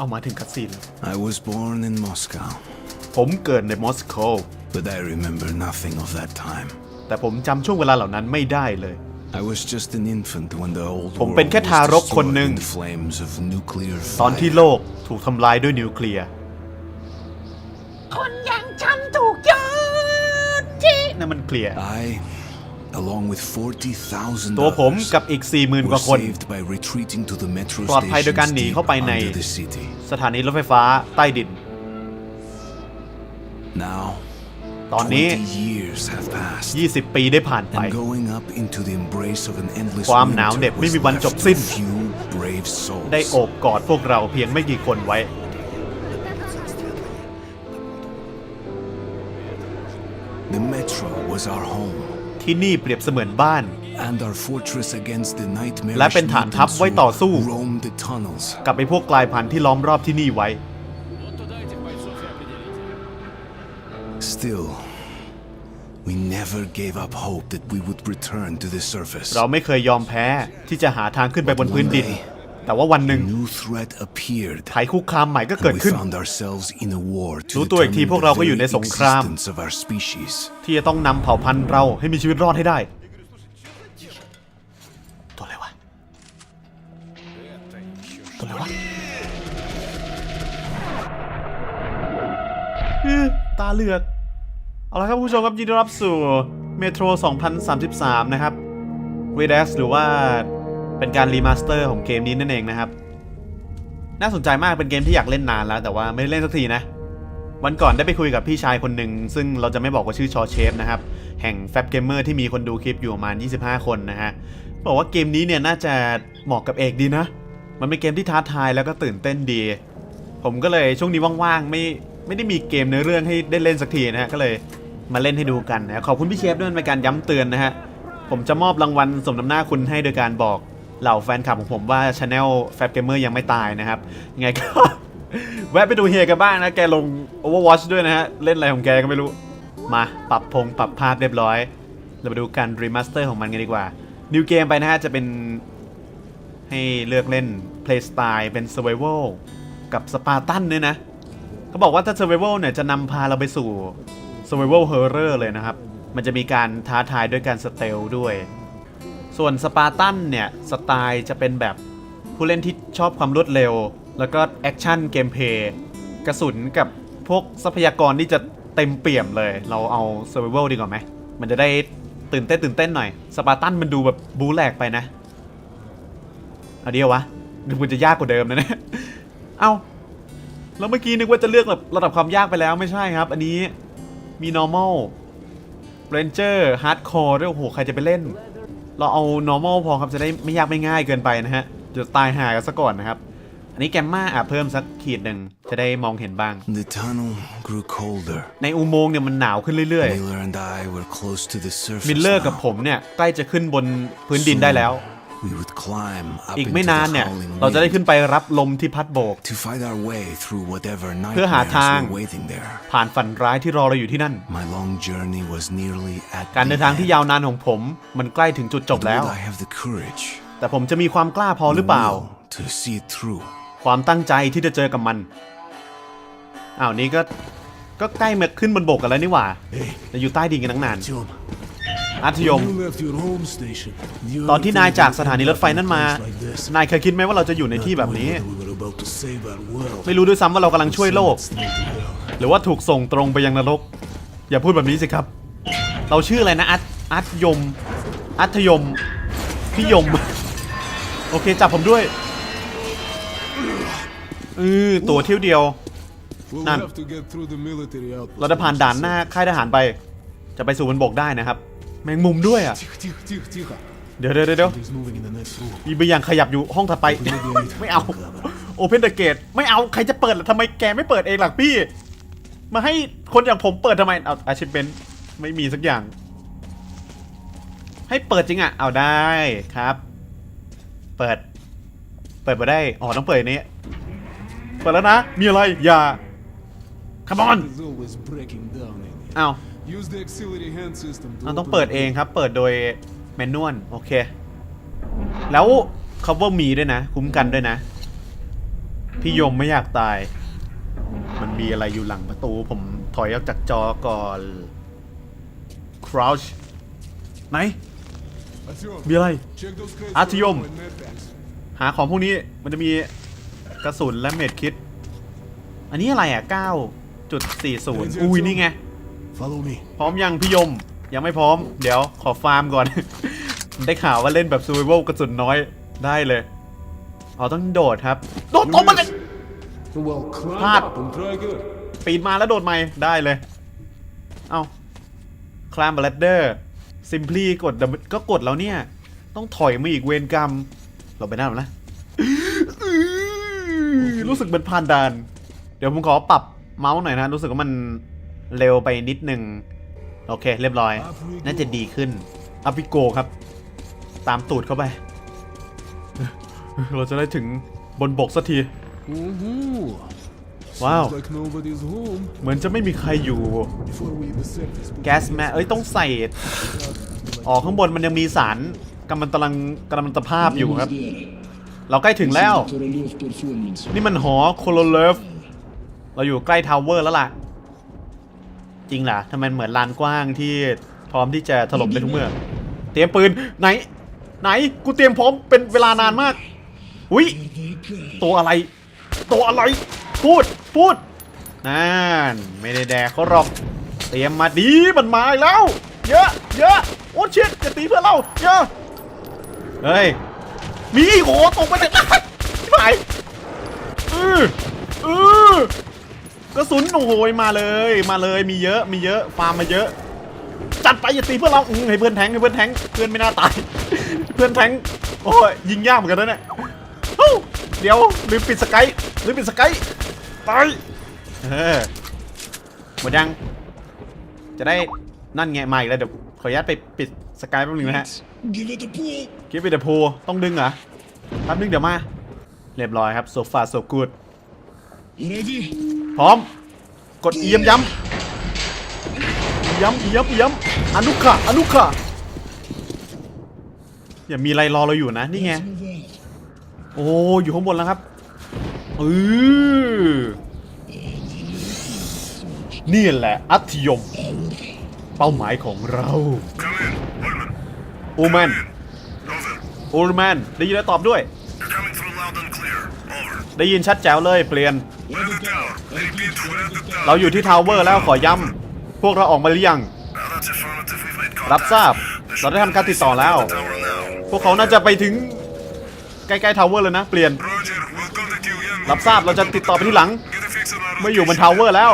เอามาถึงคัสซีนแล้ว I was born in Moscow, ผมเกิดในมอสโก but I remember nothing of that time. แต่ผมจำช่วงเวลาเหล่านั้นไม่ได้เลย I was just an infant when the old ผม world เป็นแค่ทารก was คนหนึ่ง destroyed in the flames of nuclear ตอนที่ fire. โลกถูกทำลายด้วยนิวเคลียร์คนอย่างฉันถูกโยนทิ้งนั่นมันเคลียร์ I, along with 40,000 ตัวผม others, กับอีก 40,000ก were ว่าคน saved by retreating to the metro ปลอดภัยโดยการ stations หนี deep เข้าไปใน under the city. สถานีรถไฟฟ้าใต้ดิน Now, ตอนนี้20 years have passed. 20 ปีได้ผ่านไป And going up into the embrace of an endless ความหนาว winter เหน็บไม่ was มีวัน left จบสิ้น a few brave souls. ได้โอบกอดพวกเราเพียงไม่กี่คนไว้ The metro was our home ที่นี่เปรียบเสมือนบ้าน and our fortress against the nightmarish และเป็นฐานทัพ mutants ไว้ต่อสู้ who roamed the tunnels. กับไอ้พวกกลายพันธุ์ที่ล้อมรอบที่นี่ไว้ Still, we never gave up hope that we would return to the surface. เราไม่เคยยอมแพ้ที่จะหาทางขึ้นไปบนพื้นดิน แต่ว่าวันหนึ่ง New threat appeared. ภัยคุกคามใหม่ก็เกิด We ขึ้น found ourselves in a war to รู้ตัวอีกที determine พวกเรา the ก็อยู่ใน very สงคราม existence of our species. ที่จะต้องนำเผ่าพันธุ์เราให้มีชีวิตรอดให้ได้ ตัวอะไรวะ ตัวอะไรวะอื้อตาเลือก เอาละครับคุณผู้ชมครับยินดีต้อนรับสู่เมโทร 2033 นะครับ r e d e x หรือว่า เป็นการรีมาสเตอร์ของเกมนี้นั่นเองนะครับ น่าสนใจมากเป็นเกมที่อยากเล่นนานแล้ว แต่ว่าไม่ได้เล่นสักทีนะ วันก่อนได้ไปคุยกับพี่ชายคนหนึ่ง ซึ่งเราจะไม่บอกว่าชื่อชอเชฟนะครับ แห่งแฟบเกมเมอร์ที่มีคนดูคลิปอยู่ประมาณ 25 คนนะฮะ บอกว่าเกมนี้เนี่ยน่าจะเหมาะกับเอกดีนะ มันเป็นเกมที่ท้าทายแล้วก็ตื่นเต้นดี ผมก็เลยช่วงนี้ว่างๆไม่ไม่ได้มีเกมเนื้อเรื่องให้ได้เล่นสักทีนะฮะก็เลยมาเล่นให้ดูกันนะขอบคุณพี่เชฟด้วยในการย้ำเตือนนะฮะผมจะมอบรางวัลสมน้ำหน้าคุณให้โดยการบอก เหล่าแฟนคลับของผมว่าช anel แฟบเกมเมอร์ยังไม่ตายนะครับ ยังไงก็ แวะไปดูเฮียกันบ้างนะ แกลง Overwatch ด้วยนะฮะ เล่นอะไรของแกก็ไม่รู้ มาปรับพงปรับภาพเรียบร้อย เรามาดูการรีมาสเตอร์ของมันกันดีกว่านิวเกมไปนะฮะ จะเป็นให้เลือกเล่น Play Style เป็น Survival กับ Spartan เนี่ยนะ เขาบอกว่าถ้า Survival เนี่ยจะนำพาเราไปสู่ Survival Horror เลยนะครับ มันจะมีการท้าทายด้วยการสเตลด้วย ส่วนสปาร์ตันเนี่ย สไตล์จะเป็นแบบผู้เล่นที่ชอบความรวดเร็ว แล้วก็แอคชั่นเกมเพย์กระสุนกับพวกทรัพยากรที่จะเต็มเปี่ยมเลย เราเอา Survival ดีกว่าไหม มันจะได้ตื่นเต้นตื่นเต้นหน่อย สปาร์ตันมันดูแบบบูแหลกไปนะ เอาเดียววะดูมันจะยากกว่าเดิมนะเนี่ยเอ้าแล้วเมื่อกี้นึกว่าจะเลือกแบบระดับความยากไปแล้วไม่ใช่ครับ อันนี้มี normal ranger hardcore ด้วยโอ้โหใครจะไปเล่น เราเอา normal พอครับจะได้ไม่ยากไม่ง่ายเกินไปนะฮะจะตายหากันซะก่อนนะครับ อันนี้แกมมาอะเพิ่มสักขีดหนึ่งจะได้มองเห็นบ้าง The tunnel grew colder. ในอุโมงค์เนี่ยมันหนาวขึ้นเรื่อย Miller and I were close to the ๆ surface มิลเลอร์กับ now. ผมเนี่ยใกล้จะขึ้นบนพื้นดินได้แล้ว We would climb up อีก into ไม่นาน the เนี่ย howling เราจะได้ wind ขึ้นไปรับลมที่พัดโบก to fight our way through whatever เพื่อหา nightmares ทาง were waiting there. ผ่านฝันร้ายที่รอเราอยู่ที่นั่น My long journey was nearly at การเดินทางที่ the ยาวนานของผม มันใกล้ถึงจุดจบ end. แล้ว Would I have the courage แต่ผมจะมีความกล้าพอหรือเปล่า will to see it through? ความตั้งใจที่จะเจอกับมันอ้าวนี่ก็ก็ใกล้มาขึ้นบนบกกันแล้วนี่หว่าแต่อยู่ใต้ดินกันตั้งนาน อาทยม ตอนที่นายจากสถานีรถไฟนั่นมา นายเคยคิดไหมว่าเราจะอยู่ในที่แบบนี้ ไม่รู้ด้วยซ้ำว่าเรากำลังช่วยโลก หรือว่าถูกส่งตรงไปยังนรก อย่าพูดแบบนี้สิครับ เราชื่ออะไรนะอัตอัตยม อัธยมพี่ยม โอเคจับผมด้วยเออตัวเที่ยวเดียว We'll None. have to get through the military outpost. เราจะผ่านด่านหน้าค่ายทหารไป จะไปสู่บนบกได้นะครับ แมงมุมด้วยอ่ะ Тихо, тихо, тихо, тихо. เดี๋ยวเดี๋ยวเดี๋ยว He's moving in the next room. มีบางอย่างขยับอยู่ห้องถัดไป ไม่เอา โอเพนเดอะเกตไม่เอา ใครจะเปิดล่ะทำไมแกไม่เปิดเองล่ะพี่ มาให้คนอย่างผมเปิดทำไม เอาอาชิเ e นไม่มีสักอย่าง ให้เปิดจริงอ่ะ เอาได้ครับ เปิด เปิดมาได้ อ๋อ ต้องเปิดอันนี้ เปิดแล้วนะ มีอะไร อย่า come on He's always breaking down in here. เอา Use เราต้องเปิดเองครับ เปิดโดยแมนนวลโอเค แล้ว cover มีด้วยนะ คุ้มกันด้วยนะ พี่ยมไม่อยากตาย มันมีอะไรอยู่หลังประตู ผมถอยออกจากจอก่อน crouch ไหน มีอะไร อาธิยม หาของพวกนี้มันจะมีกระสุนและเม็ดคิด อันนี้อะไรอะ 9.40 อุ้ยนี่ไง Follow me. พร้อมยังพี่ยม ยังไม่พร้อม เดี๋ยวขอฟาร์มก่อน ได้ข่าวว่าเล่นแบบ survival กระสุนน้อยได้เลยอ๋อต้องโดดครับ โดดตรงมาเลย Well, climb Hot. up and try again. ปีนมาแล้วโดดใหม่ได้เลย เอา climb a ladder simply กด W ก็กดแล้วเนี่ย ต้องถอยมาอีกเวรกรรม เราไปหน้าหน่อยนะรู้สึกเหมือนผ่านด่าน เดี๋ยวผมขอปรับเมาส์หน่อยนะ รู้สึกว่ามัน เร็วไปนิดหนึ่งโอเค เรียบร้อย น่าจะดีขึ้นอัพิโกครับ ตามตูดเข้าไป เราจะได้ถึงบนบกสักที ว้าว เหมือนจะไม่มีใครอยู่ แก๊สแม่เอ้ย ต้องใส่ออกข้างบนมันยังมีสารกำมันตรังกำมันตภาพอยู่ครับ เราใกล้ถึงแล้ว นี่มันหอโคโลเลฟเราอยู่ใกล้ทาวเวอร์แล้วล่ะ จริงเหรอทำไมเหมือนลานกว้างที่พร้อมที่จะถล่มได้ทุกเมื่อ เตรียมปืนไหน ไหนกูเตรียมพร้อมเป็นเวลานานมากอุ้ยตัวอะไร ตัวอะไร พูดพูดนั่นไม่ได้แดกเขาหรอกเตรียมมาดีมันมาอีกแล้ว เยอะเยอะโอ้ชิดจะตีเพื่อนเราเยอะเฮ้ยมีโหตกไปเลยชิบหายเออเออ กระสุนโอ้โหมาเลยมาเลยมีเยอะมีเยอะฟาร์มมาเยอะ จัดไปอย่าตีเพื่อนเราอืมให้เพื่อนแทงให้เพื่อนแทงเพื่อนไม่น่าตาย เพื่อนแทงโอ้ยยิงยากเหมือนกันนะเนี่ยเดี๋ยวลืมปิดสกายลืมปิดสกายตายเออหมดยัง จะได้นั่นไงมาอีกแล้วเดี๋ยวขออนุญาตไปปิดสกายแป๊บนึงนะฮะ Give it a pull. คิดไปเดอะพูต้องดึงเหรอแป๊บนึงเดี๋ยวมา เรียบร้อยครับโซฟาโซกูด พร้อม กดเอียมย้ำย้ำเอียมเอียมอนุขะอนุขะอย่ามีอะไรรอเราอยู่นะ นี่ไง Move out. โอ้อยู่ข้างบนแล้วครับเออนี่แหละอัธยม เป้าหมายของเราโอแมนโอแมนได้ยินแล้วตอบด้วย ได้ยินชัดแจ๋วเลยเปลี่ยน เราอยู่ที่ทาวเวอร์แล้วขอย้ำพวกเราออกมาหรือยัง รับทราบ เราได้ทำการติดต่อแล้ว พวกเขาน่าจะไปถึงใกล้ๆทาวเวอร์เลยนะ เปลี่ยน รับทราบเราจะติดต่อไปที่หลัง ไม่อยู่บนทาวเวอร์แล้ว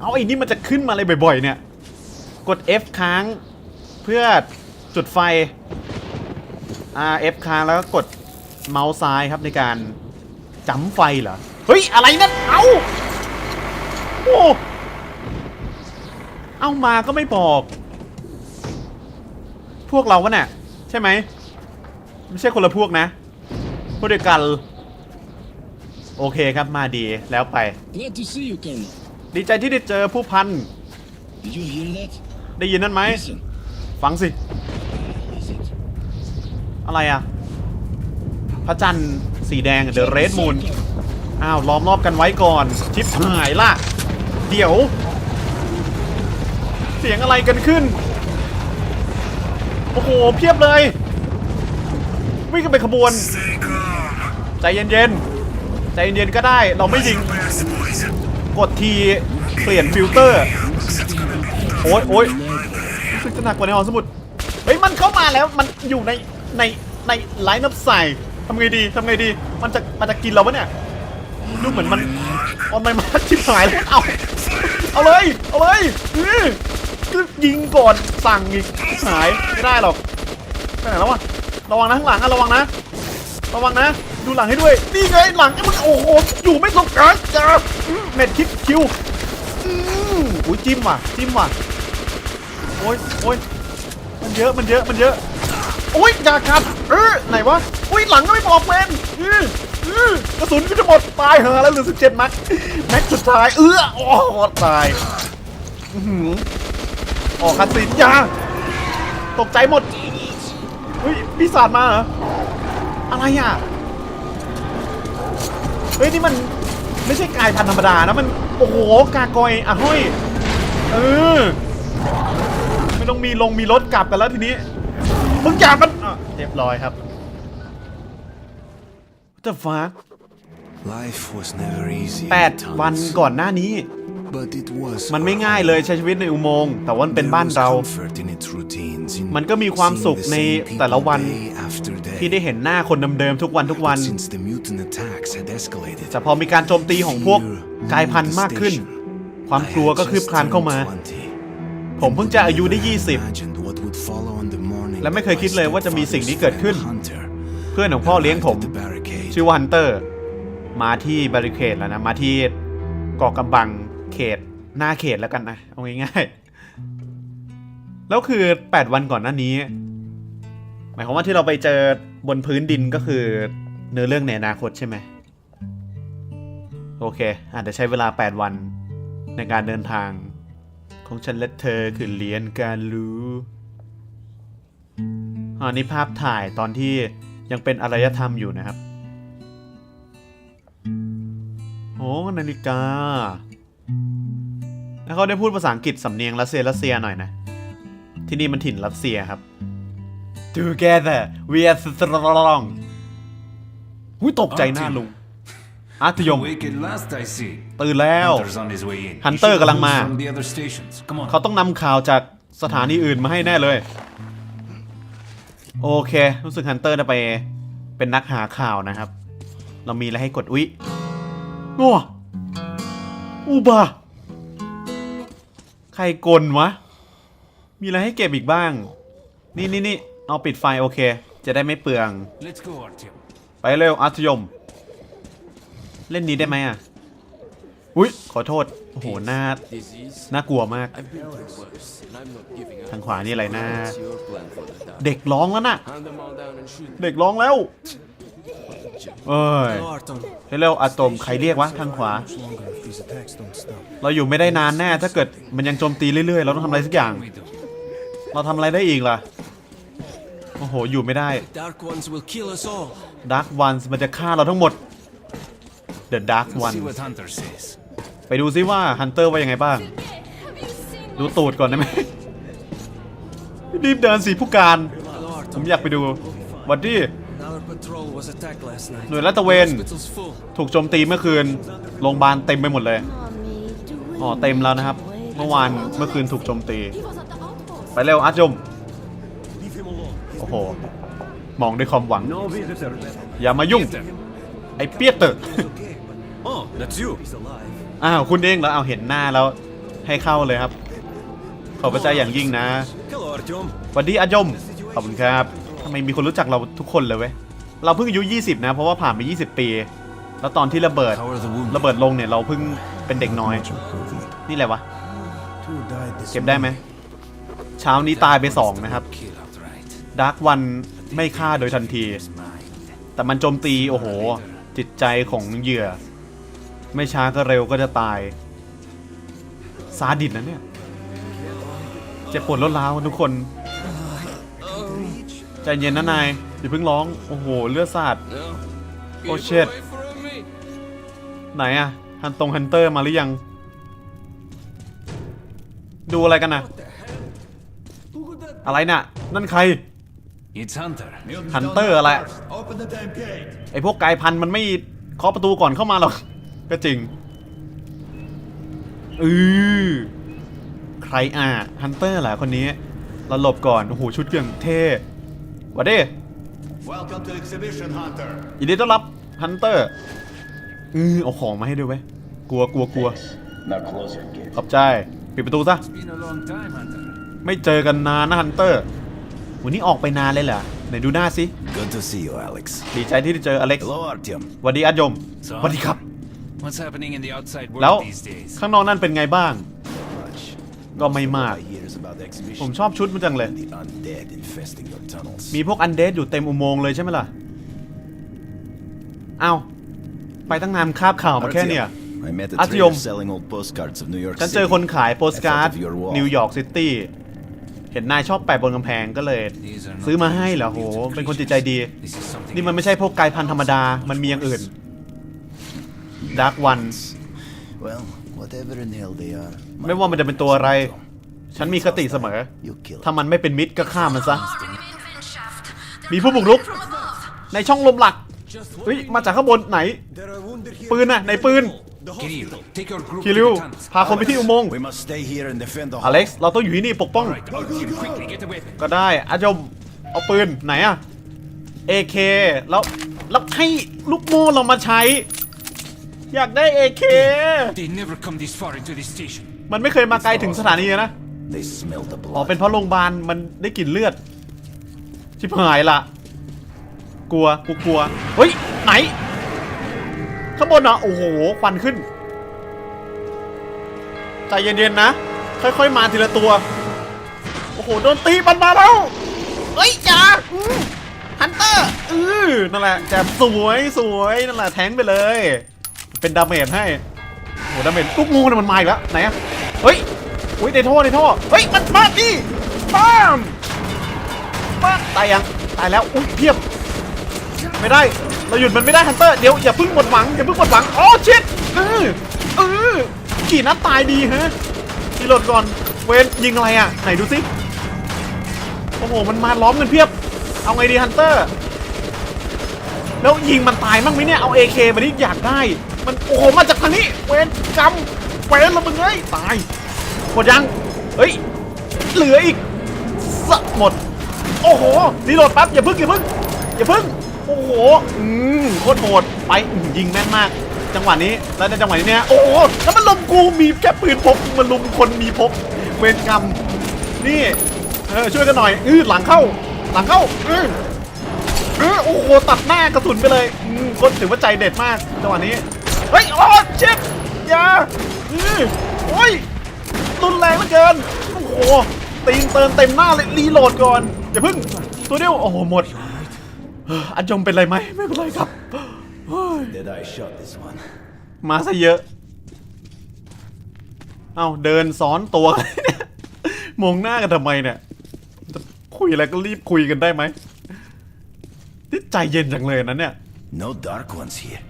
เอาไอ้นี่มันจะขึ้นมาอะไรบ่อยๆเนี่ย กด F ค้างเพื่อจุดไฟ R F ค้างแล้วก็กดเมาส์ซ้ายครับในการ จำไฟเหรอ เฮ้ย อะไรนั่น เอาโอ้ เอามาก็ไม่บอก พวกเราวะเนี่ยใช่ไหม ไม่ใช่คนละพวกนะ พวกเดียวกัน โอเคครับมาดีแล้วไป Glad to see you, Colonel. ดีใจที่ได้เจอผู้พัน Did you hear that? ได้ยินนั่นไหม Listen. ฟังสิ Is it? อะไรอะ พระจันทร์ สีแดง The Red Moon อ้าวล้อมรอบกันไว้ก่อนชิปหายล่ะ เดี๋ยว เสียงอะไรกันขึ้น โอ้โห เพียบเลย วิ่งกันเป็นขบวน ใจเย็นๆ ใจเย็นๆก็ได้ เราไม่ยิง กดทีเปลี่ยนฟิลเตอร์ โอ๊ยโอ๊ยรู้สึกจะหนักกว่าในหอสมุด เฮ้ย มันเข้ามาแล้ว มันอยู่ในในในไลน์นับใส่ ทำไงดีทำไงดี มันจะมันจะกินเราปะเนี่ยดูเหมือนมันออนไลน์มาชิบหายแล้วเอาเอาเลยเอาเลยอื้อคือยิงก่อนสั่งอีกหายไม่ได้หรอกไปไหนแล้ววะระวังนะข้างหลังอะระวังนะ ระวังนะ ดูหลังให้ด้วยนี่ไงหลังไอ้มึงโอ้โหอยู่ไม่ตรงกลางจ้าเม็ดคิดคิวอืมอุ้ยจิ้มว่ะจิ้มว่ะโอ้ยโอ้ยมันเยอะมันเยอะมันเยอะ อุ้ยอย่ากัดเออไหนวะอุ้ยหลังก็ไม่บอกเวนอืออือกระสุนก็จะหมดตายเหอะแล้วเหลือสิบเจ็ดนัดแม็กสุดท้ายเออโอ้โหตายอือหือออกคัดสินยาตกใจหมดเฮ้ยปีศาจมาเหรออะไรอะเฮ้ยนี่มันไม่ใช่กายพันธุ์ธรรมดานะมันโอ้โหกากอยอะห้อยเออไม่ต้องมีลงมีรถกลับกันแล้วทีนี้ มึงอย่ามันอะเรียบร้อยครับ What the fuck Life was never easy. แปด at วัน times, ก่อนหน้านี้ But it was มันไม่ง่ายเลยใช้ชีวิตในอุโมงค์แต่ว่ามันเป็นบ้านเรา There was comfort in its routines, in มันก็มีความ seeing สุข the ใน same แต่ละ people วัน day after day. ที่ได้เห็นหน้าคนเดิมๆทุกวันทุกวัน But since the mutant attacks had escalated, แต่พอมีการโจมตีของพวกกายพันธุ์มากขึ้นความกลัวก็คืบคลานเข้ามาผมเพิ่งจะอายุได้ 20 และไม่เคยคิดเลยว่าจะมีสิ่งนี้เกิดขึ้น20เพื่อนของพ่อเลี้ยงผม ชื่อว่าฮันเตอร์ มาที่บาริเคดแล้วนะ มาที่เกาะกำบังเขตหน้าเขตแล้วกันนะ เอาง่ายๆ แล้วคือ 8 วันก่อนหน้านี้ หมายความว่าที่เราไปเจอบนพื้นดินก็คือเนื้อเรื่องในอนาคตใช่ไหมโอเค อาจจะใช้เวลา 8 วันในการเดินทาง ของฉันและเธอคือเรียนการรู้ อันนี้ภาพถ่ายตอนที่ยังเป็นอารยธรรมอยู่นะครับ โอ้นาฬิกา แล้วเขาได้พูดภาษาอังกฤษสำเนียงรัสเซียรัสเซียหน่อยนะ ที่นี่มันถิ่นรัสเซียครับ Together we are strong หุยตกใจหน้าลุงอาร์ตยม Awake at last, I see. ตื่นแล้ว Hunter's on his way in. Hunter He should กำลัง know มา From the other stations. Come on. เขาต้องนำข่าวจากสถานีอื่นมาให้แน่เลย โอเค รู้สึกฮันเตอร์จะไปเป็นนักหาข่าวนะครับ เรามีอะไรให้กด อุ๊ยงัวอุบาใครกลวะ มีอะไรให้เก็บอีกบ้าง นี่นี่นี่เอาปิดไฟโอเค จะได้ไม่เปลือง Let's go, Artyom. ไปเร็วอาร์ตยม เล่นนี้ได้ไหมอะ อุ้ยขอโทษ โอ้โหหน้าน่ากลัวมาก ทางขวานี่อะไรนะ เด็กร้องแล้วน่ะเด็กร้องแล้วเอ้ยเร็วๆอะตอมใครเรียกวะทางขวา เราอยู่ไม่ได้นานแน่ ถ้าเกิดมันยังโจมตีเรื่อยๆ เราต้องทำอะไรสักอย่าง We do. เราทำอะไรได้อีกล่ะ โอ้โห อยู่ไม่ได้ Dark ones will kill us all. Dark Ones มันจะฆ่าเราทั้งหมด The Dark Let's Ones see what Hunter says. ไปดูซิว่าฮันเตอร์ว่ายังไงบ้าง ดูตูดก่อนได้ไหมรีบเดินสีผู้การ ผมอยากไปดูวัดดี้ Our patrol was attacked last night. หน่วยลาดตระเวน Hospital's full. ถูกโจมตีเมื่อคืนโรงพยาบาลเต็มไปหมดเลยอ๋อเต็มแล้วนะครับ เมื่อวานเมื่อคืนถูกโจมตี ไปเร็วอาร์ตยมโอ้โห มองด้วยความหวัง อย่ามายุ่ง ไอ้เปียเตอร์ Oh, that's you. อ้าว คุณเองเหรอเอาเห็นหน้าแล้วให้เข้าเลยครับ ขอบพระเจ้าอย่างยิ่งนะ Hello, Artyom. สวัสดีอาจยม ขอบคุณครับทำไมมีคนรู้จักเราทุกคนเลยเว้ย เราเพิ่งอายุ 20 นะ เพราะว่าผ่านไป 20 ปี แล้วตอนที่ระเบิด How are the wounded? ระเบิดลงเนี่ยเราเพิ่งเป็นเด็กน้อย นี่อะไรวะ เก็บได้ไหม เช้านี้ตายไป 2 นะครับ Kill outright. ดาร์กวันไม่ฆ่าโดยทันที แต่มันโจมตีโอ้โห จิตใจของเหยื่อ ไม่ช้าก็เร็วก็จะตาย ซาดิสนะเนี่ย เจ็บปวดรวดร้าวทุกคน ใจเย็นนะนายอย่าเพิ่งร้อง โอ้โห เลือดสาด โอ้เช็ดไหนอะฮันตรงฮันเตอร์มาหรือยัง ดูอะไรกันนะอะไรน่ะ นั่นใคร It's Hunter. ฮันเตอร์อะไรไอพวกกายพันธุ์มันไม่เคาะประตูก่อนเข้ามาหรอก ก็จริงอือ ใครอะฮันเตอร์เหรอคนนี้ เราหลบก่อน โอ้โห ชุดเกี่ยงเท่หวัดดี Welcome to Exhibition Hunter ยินดีต้อนรับฮันเตอร์อือเอาของมาให้ด้วยเว้ย กลัวกลัวกลัว Now closer, kid ขอบใจ ปิดประตูซะ Been a long time, Hunter. ไม่เจอกันนานนะฮันเตอร์ วันนี้ออกไปนานเลยเหรอไหนดูหน้าสิ Good to see you, Alex. ดีใจที่ได้เจออเล็กซ์ Hello, Artyom. สวัสดีอาร์ตยม So, สวัสดีครับ What's happening in the outside แล้ว world these days? ข้างนอกนั่นเป็นไงบ้าง Much. ก็ไม่มาก I hears about the exhibition ผมชอบชุดมันจังเลย and the undead infesting your tunnels. มีพวกอันเดดอยู่เต็มอุโมงค์เลยใช่ไหมล่ะอ้าวไปตั้งนานคาบข่าวมาแค่เนี่ย I met a Artyom. trader selling old postcards of New York ฉัน City. เจอคนขายโปสการ์ด I thought of your wall. นิวยอร์กซิตี้ เห็นนายชอบแปะบนกำแพงก็เลย These are not ซื้อมาให้เหรอโห creatures. เป็นคนจิตใจดี This is something นี่มันไม่ใช่พวกกายพันธุ์ธรรมดา มันมีอย่างอื่น Dark One Well, whatever in hell they are. ไม่ว่ามันจะเป็นตัวอะไร ฉันมีคติเสมอ You kill ถ้ามันไม่เป็นมิตรก็ฆ่ามันซะ มีผู้บุกรุก ในช่องลมหลักเฮ้ยมาจากข้างบนไหน ปืนน่ะไหนปืน Kirill, take your group คิ to ริว the tunnels. พาคนไปที่อุโมงค์ We must stay here and defend the อเล็กซ์เราต้องอยู่ที่นี่ปกป้อง Right, out here, quickly, get a weapon. ก็ได้อาจมเอาปืนไหนอะ AK แล้วแล้วให้ลูกโม่เรามาใช้ อยากได้ AK They never come this far into the station. มันไม่เคยมาไกลถึงสถานีเลยนะ They smell the อ๋อ blood. เป็นเพราะโรงพยาบาลมันได้กลิ่นเลือด ชิบหายละ กลัวกูกลัว เฮ้ย ไหน ข้างบนเหรอโอ้โห ควันขึ้น ใจเย็นๆนะ ค่อยๆมาทีละตัว โอ้โห โดนตีมันมาแล้ว เฮ้ยจ้าฮันเตอร์ อือนั่นแหละแจมสวยสวย นั่นแหละ แทงไปเลย เป็นดาเมจให้โอ้โหดาเมจลูกงูเนี่ยมันมาอีกแล้วไหนอะเฮ้ยอุ้ยในท่อในท่อเฮ้ยมันมาดิป้ามป้ามตายยังตายแล้วอุ้ยเพียบ ไม่ได้เราหยุดมันไม่ได้ฮันเตอร์เดี๋ยวอย่าเพิ่งหมดหวังอย่าเพิ่งหมดหวังอ๋อชิดเออเออกี่นัดตายดีฮะทีโหลดก่อนเวนยิงอะไรอะไหนดูสิโอ้โหมันมาล้อมกันเพียบ เอาไงดีฮันเตอร์ แล้วยิงมันตายมั้งไหมเนี่ยเอา AK มาดิอยากได้ มันโอ้โหมาจากทางนี้เวนกำเวนละมึงเอ้ยตายหมดยังเฮ้ยเหลืออีกสะหมด โอ้โหรีโหลดแป๊บอย่าพึ่งอย่าพึ่งอย่าพึ่งโอ้โหอืมโคตรโหดไปยิงแม่นมาก จังหวะนี้แล้วในจังหวะนี้เนี่ยโอ้โหแล้วมันลุมกูมีแค่ปืนพกมันลุมคนมีพกเวรกรรมนี่เออช่วยกันหน่อยอือหลังเข้า หลังเข้าอือ เออโอ้โหตัดหน้ากระสุนไปเลยคนถือว่าใจเด็ดมากจังหวะนี้เฮ้ยโอ้เช็ดยาอือโอ้ยรุนแรงเหลือเกินโอ้โหตีนเติมเต็มหน้าเลยรีโหลดก่อนอย่าเพิ่งตัวเดียวโอ้โหหมดอันยมเป็นไรไหมไม่เป็นไรครับมาซะเยอะเอาเดินซ้อนตัวมองหน้ากันทำไมเนี่ยคุยอะไรก็รีบคุยกันได้ไหม นี่ใจเย็นจังเลยนะเนี่ย No dark ones here.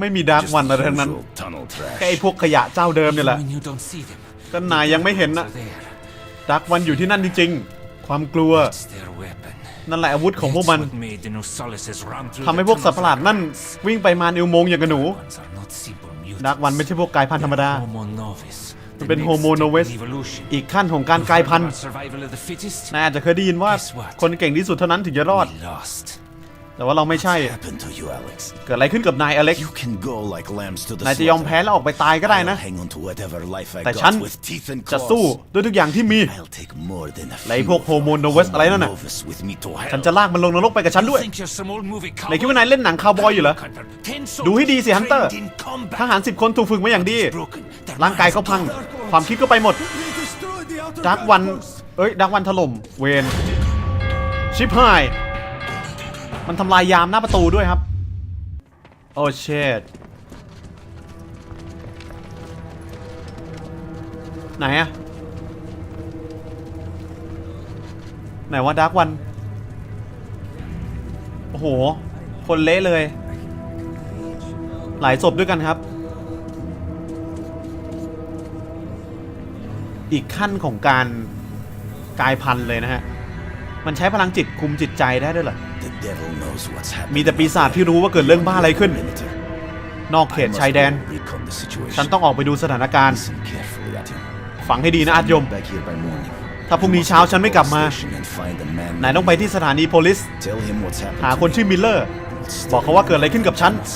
ไม่มีดาร์ก Just วันอะไรทั้งนั้น usual tunnel แค่ trash. ไอ้พวกขยะเจ้าเดิมเนี่ยแหละ When you don't see them, ก็นายยังไม่เห็นนะ they're there. ดาร์กวันอยู่ที่นั่นจริงๆ ความกลัว It's their weapon. นั่นแหละอาวุธของพวกมัน It's what made the Nosalises run through ทำให้ the พวกสัตว์ประหลาด tunnels นั่น like rats. วิ่งไปมาในอุโมงค์อย่างกับหนู Ones are not simple mutants. ดาร์กวันไม่ใช่พวกกายพันธุ์ธรรมดา Homo novis. มันเป็น The โฮ next โมโน step เวส in evolution. อีกขั้นของการกลายพันธุ์ About survival of the fittest? นายอาจจะเคยได้ยินว่าคนเก่งที่สุดเท่านั้นถึงจะรอด We lost. แต่ว่าเราไม่ใช่ What happened to you, Alex? เกิดอะไรขึ้นกับนายอเล็กซ์ You can go like lambs to the นายจะยอมแพ้ slaughter. แล้วออกไปตายก็ได้นะ I'll hang on to whatever life I แต่ฉัน got with teeth and จะสู้ claws. ด้วยทุกอย่างที่มี I'll take more than a และไอ้ few พวก Homo novus อะไรนั่นน่ะ Homo novus with me to ฉัน hell. จะลากมันลงนรกไปกับฉันด้วย You think you're some old movie นายคิดว่านายเล่นหนังคาวบอยอยู่เหรอ Hunter. Ten ดูให้ดีสิ soldiers ฮันเตอร์ trained in combat. ทหารสิบคนถูกฝึกมาอย่างดี Broken. Their ร่างกายเขาพัง ความคิดก็ไปหมดดาร์กวัน เอ้ยดาร์กวันถล่ม เวน ชิปหาย มันทำลายยามหน้าประตูด้วยครับ โอ้เชดไหนอะไหนว่าดาร์กวัน โอ้โห คนเละเลย หลายศพด้วยกันครับ อีกขั้นของการกลายพันธุ์เลยนะฮะ มันใช้พลังจิตคุมจิตใจได้ด้วยเหรอ The devil knows what's มี happening. แต่ปีศาจที่รู้ว่าเกิดเรื่องบ้าอะไรขึ้น Perimeter. นอกเข I ต must ชายแดน go recon the situation. ฉันต้องออกไปดูสถานการณ์ Listen carefully at him. ฝังให้ดีนะอาจยม Back here by morning. ถ้าพรุ่งนี้เช้าฉันไม่กลับมา Station and find a man นายต้องไปที่สถานีโพลิส Tell him what's happened หา to คน me. ชื่อมิลเลอร์ We'll บอก stay เขาว่าเกิดอะไรขึ้นกับฉัน tunnels.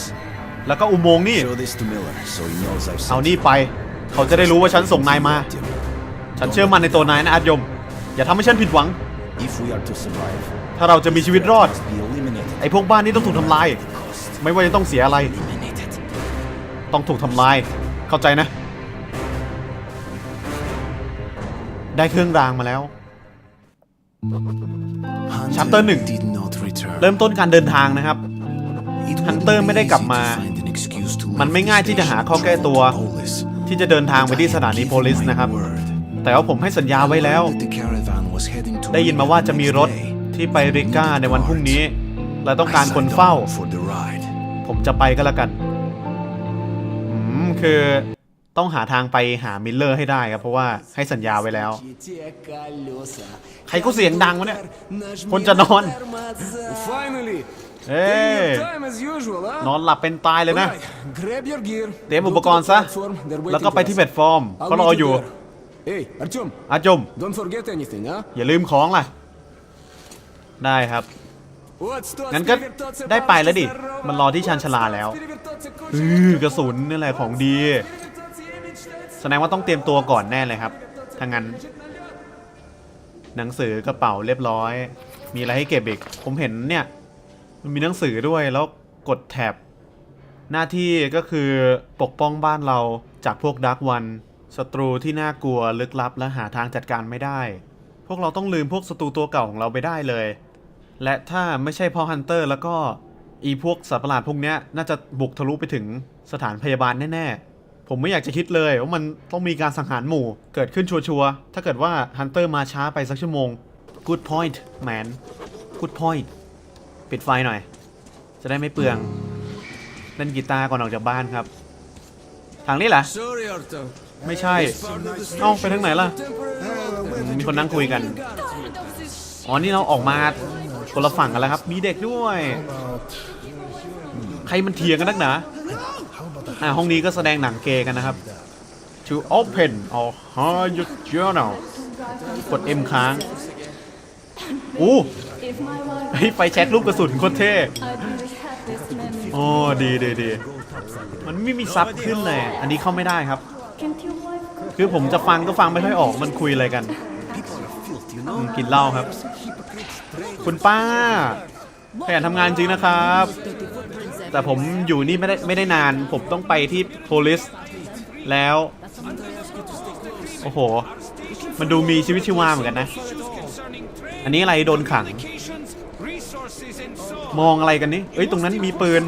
แล้วก็อุโมงค์นี่ Show this to Miller so he knows I've เอา sent นี่ him. ไป เขาจะได้รู้ว่าฉันส่งนายมา Him. ฉันเชื่อมั่นในตัวนายนะอาจยม อย่าทำให้ฉันผิดหวัง If we are to survive, ถ้าเราจะมีชีวิตรอด ไอ้พวกบ้านนี้ต้องถูกทำลาย ไม่ว่าจะต้องเสียอะไร ต้องถูกทำลาย เข้าใจนะ ได้เครื่องรางมาแล้ว Chapter หนึ่งเริ่มต้นการเดินทางนะครับ It wouldn't Hunter be ไม่ได้กลับมา มันไม่ง่ายที่จะหาข้อแก้ตัว ที่จะเดินทางไปที่สถานีโพลิสนะครับ แต่ว่าผมให้สัญญาไว้แล้ว ได้ยินมาว่าจะมีรถ ที่ไปริก้าในวันพรุ่งนี้ และต้องการคนเฝ้า for the ride. ผมจะไปก็แล้วกันมคือต้องหาทางไปหามิลเลอร์ให้ได้ครับ เพราะว่าให้สัญญาไว้แล้ว ใครก็เสียงดังวะเนี่ย คนจะนอน Finally! เอ้ย Time as usual, huh? นอนหลับเป็นตายเลยนะ Right, grab your gear. เตรียมอุปกรณ์ซะ แล้วก็ไปที่แพลตฟอร์มเขารออยู่ Hey, Artyom, อาจุม don't forget anything, huh? อย่าลืมของล่ะ ได้ครับ งั้นก็ได้ไปแล้วดิ มันรอที่ชานชลาแล้วอือกระสุนนี่แหละของดี แสดงว่าต้องเตรียมตัวก่อนแน่เลยครับถ้างั้น หนังสือกระเป๋าเรียบร้อย มีอะไรให้เก็บอีก ผมเห็นเนี่ย มันมีหนังสือด้วยแล้วกดแท็บ หน้าที่ก็คือปกป้องบ้านเราจากพวกดักวันศัตรูที่น่ากลัวลึกลับและหาทางจัดการไม่ได้ พวกเราต้องลืมพวกศัตรูตัวเก่าของเราไปได้เลย และถ้าไม่ใช่พ่อฮันเตอร์แล้วก็อีพวกสัตว์ประหลาดพวกเนี้ยน่าจะบุกทะลุไปถึงสถานพยาบาลแน่ๆ ผมไม่อยากจะคิดเลยว่ามันต้องมีการสังหารหมู่เกิดขึ้นชัวร์ๆ ถ้าเกิดว่าฮันเตอร์มาช้าไปสักชั่วโมง good point man good point ปิดไฟหน่อย จะได้ไม่เปลืองเล่นกีตาร์ก่อนออกจากบ้านครับ ทางนี้เหรอไม่ใช่เอ้าไปทางไหนล่ะ มีคนนั่งคุยกัน อ๋อ นี่เราออกมา คนละฝั่งกันแล้วครับ มีเด็กด้วย ใครมันเถียงกันนักหนาอ่าห้องนี้ก็แสดงหนังเกย์กันนะครับ to open or hide your journal กด M ค้างอู้เฮ้ยไฟแช็กรูปกระสุนโคตรเท่โอ้ดีดีดีมันไม่มีซับขึ้นเลย อันนี้เข้าไม่ได้ครับ คือผมจะฟังก็ฟังไม่ค่อยออกมันคุยอะไรกันอืมกินเหล้าครับ คุณป้าขยันทำงานจริงนะครับ แต่ผมอยู่นี่ไม่ได้ไม่ได้นาน ผมต้องไปที่โพลิสแล้ว โอ้โห มันดูมีชีวิตชีวาเหมือนกันนะ อันนี้อะไรโดนขัง มองอะไรกันนี่เอ้ย ตรงนั้นมีปืน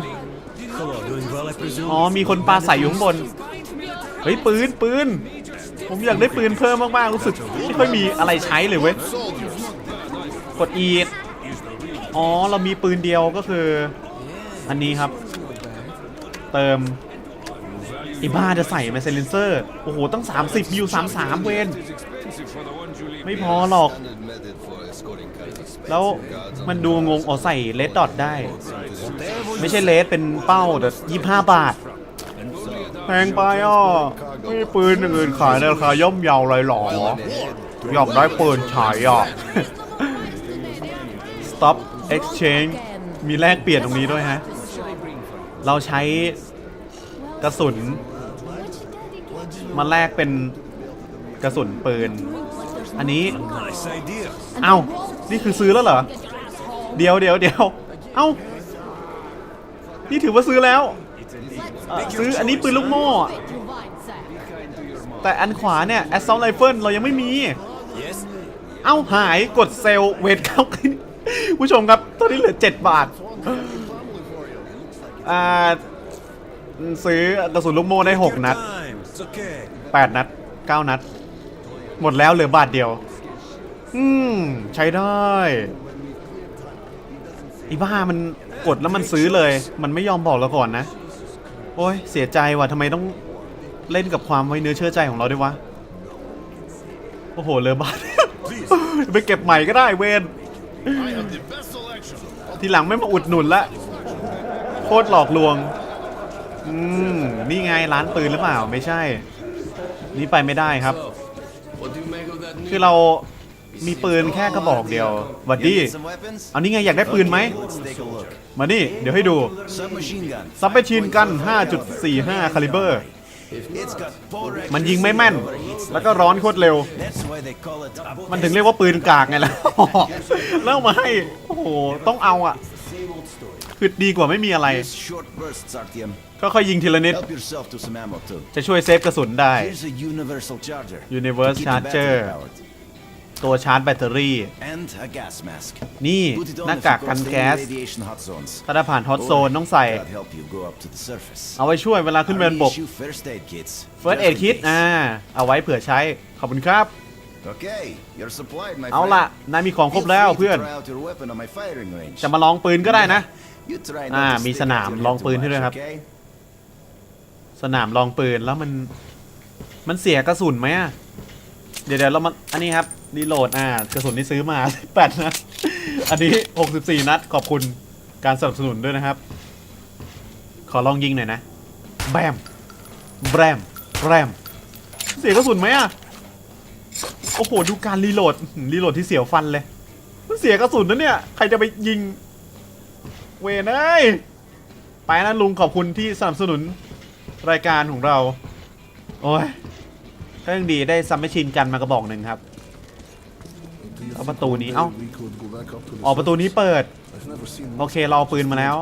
อ๋อ มีคนปาใส่อยู่ข้างบน เฮ้ย ปืน ปืน ผมอยากได้ปืนเพิ่มมาก ๆ รู้สึก ไม่ค่อยมีอะไรใช้เลยเว้ย กด E อ๋อ เรามีปืนเดียวก็คือ อันนี้ครับ เติมไอีบ้าจะใส่ไหมเซเลนเซอร์ โอ้โห ตั้ง 30 มีอยู่ 33 เวน ไม่พอหรอก แล้วมันดูงง อ๋อ ใส่เลดดอทได้ ไม่ใช่เลสเป็นเป้าแต่ยี่ห้าบาท แพงไปอะ ไม่มีปืนอย่างอื่นขายในราคาย่อมเยาเลยเหรอ อยากได้ปืนใช้อะ stop exchange มีแลกเปลี่ยนตรงนี้ด้วยฮะ เราใช้กระสุน มาแลกเป็นกระสุนปืน อันนี้ เอ้า นี่คือซื้อแล้วเหรอ เดี๋ยวเดี๋ยวเดี๋ยวเอ้า นี่ถือว่าซื้อแล้ว ซื้ออันนี้ปืนลูกโม่ แต่อันขวาเนี่ย assault rifle เรายังไม่มี เอ้าหายกดเซลเวทเข้าขึ้น ผู้ชมครับตอนนี้เหลือ 7 บาทอ่าซื้อกระสุนลูกโม่ได้ 6 นัด 8 นัด 9 นัด หมดแล้วเหลือบาทเดียว อืม ใช้ได้อีบ้ามันกดแล้วมันซื้อเลย มันไม่ยอมบอกเราก่อนนะ โอ้ยเสียใจว่ะทำไมต้องเล่นกับความไว้เนื้อเชื่อใจของเราด้วยวะ โอ้โหเหลือบาทไปเก็บใหม่ก็ได้เวน ทีหลังไม่มาอุดหนุนละ โคตรหลอกลวง อืม นี่ไงร้านปืนหรือเปล่า ไม่ใช่ นี่ไปไม่ได้ครับ คือเรามีปืนแค่กระบอกเดียวหวัดดี Some weapons? เอานี่ไงอยากได้ปืนไหม มานี่ เดี๋ยวให้ดูซับเปชินกัน 5.45 คาลิเบอร์ มันยิงไม่แม่น แล้วก็ร้อนโคตรเร็ว That's why they call it a มันถึงเรียกว่าปืนกากไงล่ะแล้วเอามาให้ โอ้โห ต้องเอาอะ คือดีกว่าไม่มีอะไร Here's short bursts, Artyom. ก็ค่อยยิงทีละนิด Help yourself to some ammo too. จะช่วยเซฟกระสุนได้ Here's a universal charger. Universe to keep the charger. Battery powered. ตัวชาร์จแบตเตอรี่ And a gas mask. นี่ Put it on หน้า if กาก you กัน cross แก๊ any ส radiation hot zones. ถ้าผ่านฮอตโซนต้องใส่ That'll help you go up to the surface. เอาไว้ช่วยเวลาขึ้นไปบนบก Issue first aid kits. First aid Just in kit case. อ่า เอาไว้เผื่อใช้ ขอบคุณครับ Okay, you're supplied, my เอา friend. ล่ะ นายมีของครบ Feel แล้ว free to เพื่อน try out your weapon on my firing range. จะมาลองปืนก็ได้นะ You try อ่า not to มี stick ส it นาม till ลอง you're ปืน too ให้ด้วย much, ครับ okay? สนามรองปืนแล้วมัน มันเสียกระสุนไหมอะเดี๋ยวเดี๋ยวเรามาอันนี้ครับ รีโหลดอ่ากระสุนที่ซื้อมา8นัด อันนี้ 64 นัด ขอบคุณการสนับสนุนด้วยนะครับ ขอลองยิงหน่อยนะ แบม แบม แบม เสียกระสุนไหมอะ โอ้โห ดูการรีโหลด รีโหลดที่เสียวฟันเลย มันเสียกระสุนนะเนี่ย ใครจะไปยิง เวนเอ้ย ไปนะลุงขอบคุณที่สนับสนุนรายการของเรา โอ้ยก็ยังดีได้ซัมเมชินกันมากระบอกหนึ่งครับ เอาประตูนี้เอ้าออกประตูนี้เปิด โอเคเราเอาปืนมาแล้ว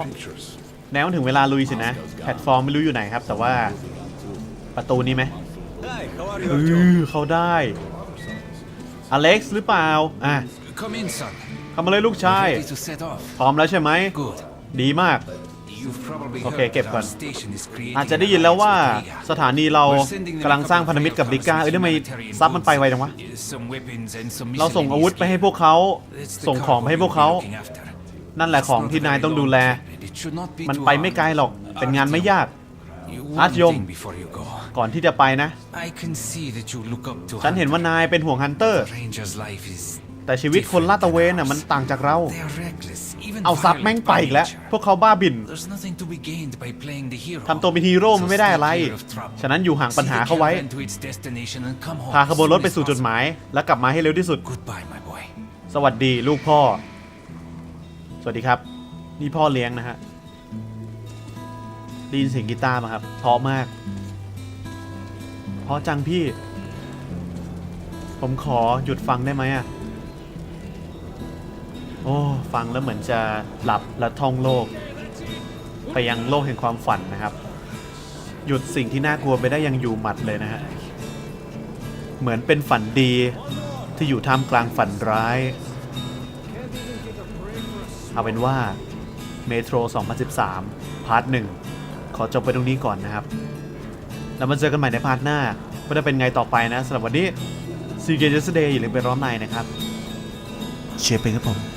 แล้วถึงเวลาลุยสินะ แพลตฟอร์มไม่รู้อยู่ไหนครับ แต่ว่าประตูนี้ไหม Hi, how are เอ you, Artyom? อเขาได้อเล็กซ์หรือเปล่าอะ Come in, son. ทำอะไรลูกชาย Ready to set off? พร้อมแล้วใช่ไหม Good. ดีมาก You've probably โอเค heard เก็บ that ก่อน our station is creating อาจจะได้ยินแล้วว่า alliance with Riga. สถานีเรา We're sending them กำลังสร้างพันธมิตรกับลิก้าเอ้ยทำไมซับมันไปไวจังวะ Some weapons and some เราส่งอาวุธไปให้พวกเขา It's the ส่งของไปให้พวกเขา cargo we'll be looking after. นั่นแหละของที่นายต้องดูแล It should not be มัน too ไปไม่ hard. ไกลหรอก เป็นงานไม่ยาก You อาร์ต one ยม thing before you go. ก่อนที่จะไปนะ I can see that you look up to ฉันเห็นว่านายเป็นห่วงฮันเตอร์ Hunter. Ranger's life is แต่ชีวิตคนลาดตระเวนน่ะมันต่างจากเรา they are reckless, even เอาซับ violent แม่งไป by อีกแล้ว nature. พวกเขาบ้าบิน There's nothing to be gained by playing the hero. ทำตัวเป็นฮีโร่มันไม่ได้อะไร So stay clear of trouble. ฉะนั้นอยู่ห่างปัญหา See the เขาไว้ caravan to its destination and come home พาขบวนรถ as ไป soon สู่ as จุดหมาย แล้วกลับมาให้เร็วที่สุด possible. Goodbye, my boy. สวัสดีลูกพ่อ สวัสดีครับ นี่พ่อเลี้ยงนะฮะได้ยินเสียงกีตาร์มาครับเพราะมากเพราะจังพี่ ผมขอหยุดฟังได้ไหมอะ โอ้ฟังแล้วเหมือนจะหลับและท่องโลก ไปยังโลกแห่งความฝันนะครับ หยุดสิ่งที่น่ากลัวไปได้อยังอยู่หมัดเลยนะฮะเหมือนเป็นฝันดีที่อยู่ท่ามกลางฝันร้าย เอาเป็นว่าเมโทร 2013 พาร์ทหนึ่งขอจบไปตรงนี้ก่อนนะครับ แล้วมาเจอกันใหม่ในพาร์ทหน้าว่าจะเป็นไงต่อไปนะสำหรับวันนี้ซีเกนเจสเดย์อย่าลืมไปร้อมในนะครับ เชียร์ไปครับผม